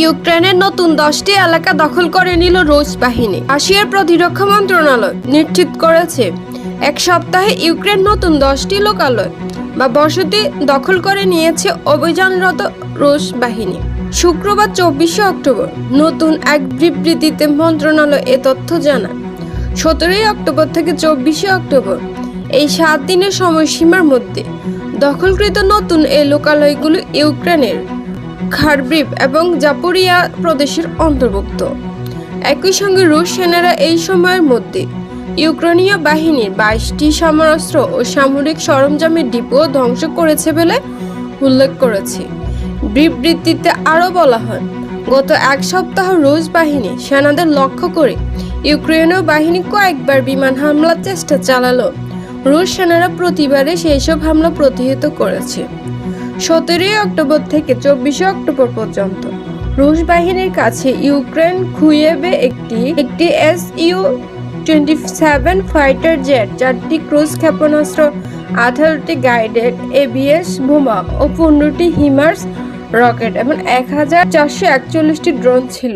ইউক্রেনের নতুন দশটি এলাকা দখল করে নিল রুশ বাহিনী। রাশিয়ার প্রতিরক্ষা মন্ত্রণালয় নিশ্চিত করেছে, এক সপ্তাহে ইউক্রেন নতুন দশটি লোকালয় বা বসতি দখল করে নিয়েছে অভিযানরত রুশ বাহিনী। শুক্রবার চব্বিশে অক্টোবর নতুন এক বিবৃতিতে মন্ত্রণালয় এ তথ্য জানায়, সতেরোই অক্টোবর থেকে চব্বিশে অক্টোবর এই সাত দিনের সময়সীমার মধ্যে দখলকৃত নতুন এই লোকালয়গুলো ইউক্রেনের খারব্রিভ এবং জাপুরিয়া প্রদেশের অন্তর্ভুক্ত। একই সঙ্গে রুশ সেনারা এই সময়ের মধ্যে ইউক্রেনীয় বাহিনীর বাইশটি সমরাস্ত্র ও সামরিক সরঞ্জামের ডিপো ধ্বংস করেছে বলে উল্লেখ করেছে। বিবৃতিতে আরও বলা হয়, গত এক সপ্তাহ রুশ বাহিনী সেনাদের লক্ষ্য করে ইউক্রেনীয় বাহিনী কয়েকবার বিমান হামলার চেষ্টা চালালো। রুশ সেনারা প্রতিবারে সেই সব হামলা প্রতিহত করেছে। সতেরোই অক্টোবর থেকে চব্বিশে অক্টোবর পর্যন্ত। রুশ বাহিনীর কাছে ইউক্রেন খুয়েবে একটি একটি S U twenty seven fighter jet, চারটি ক্রুজ ক্ষেপণাস্ত্র, আঠারোটি গাইডেড এবিএস বোমা ও পনেরোটি হিমার্স রকেট এবং এক হাজার চারশো একচল্লিশটি ড্রোন ছিল।